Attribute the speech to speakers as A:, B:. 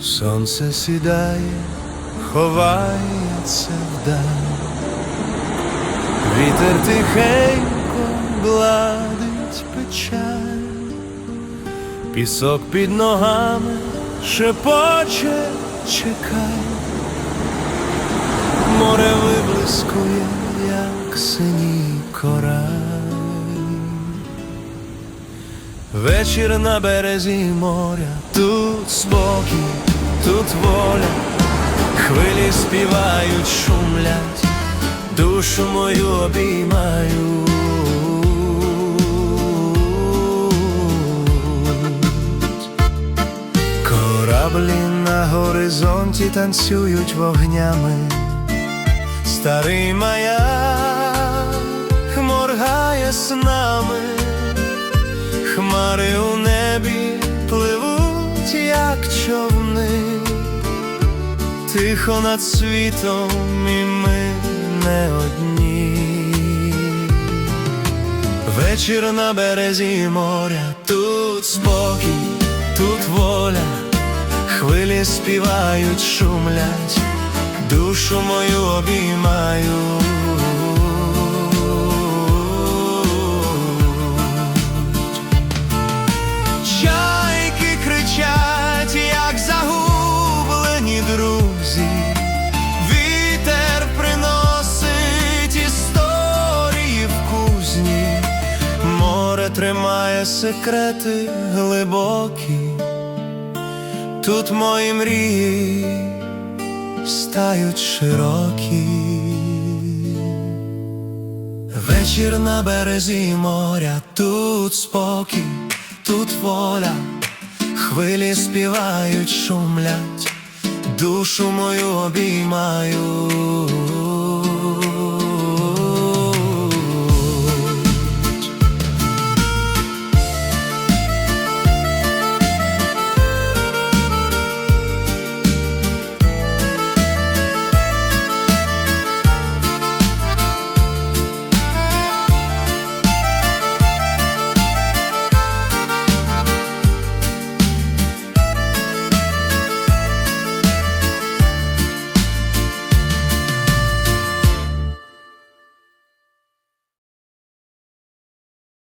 A: Сонце сідає, ховається вдаль, вітер тихенько гладить печаль, пісок під ногами шепоче чекай, море виблискує, як синій кораль. Вечір на березі моря, тут спокій, тут воля, хвилі співають, шумлять, душу мою обіймають. Кораблі на горизонті танцюють вогнями, старий маяк моргає з нами. Хмари у небі пливуть, як човни, тихо над світом, і ми не одні. Вечір на березі моря, тут спокій, тут воля, хвилі співають, шумлять, душу мою обіймають. Чайки кричать, як загублені друзі. Вітер приносить історії в кузні, море тримає секрети глибокі. Тут мої мрії стають широкі. Вечір на березі моря, тут спокій, тут воля, хвилі співають, шумлять, душу мою обіймають.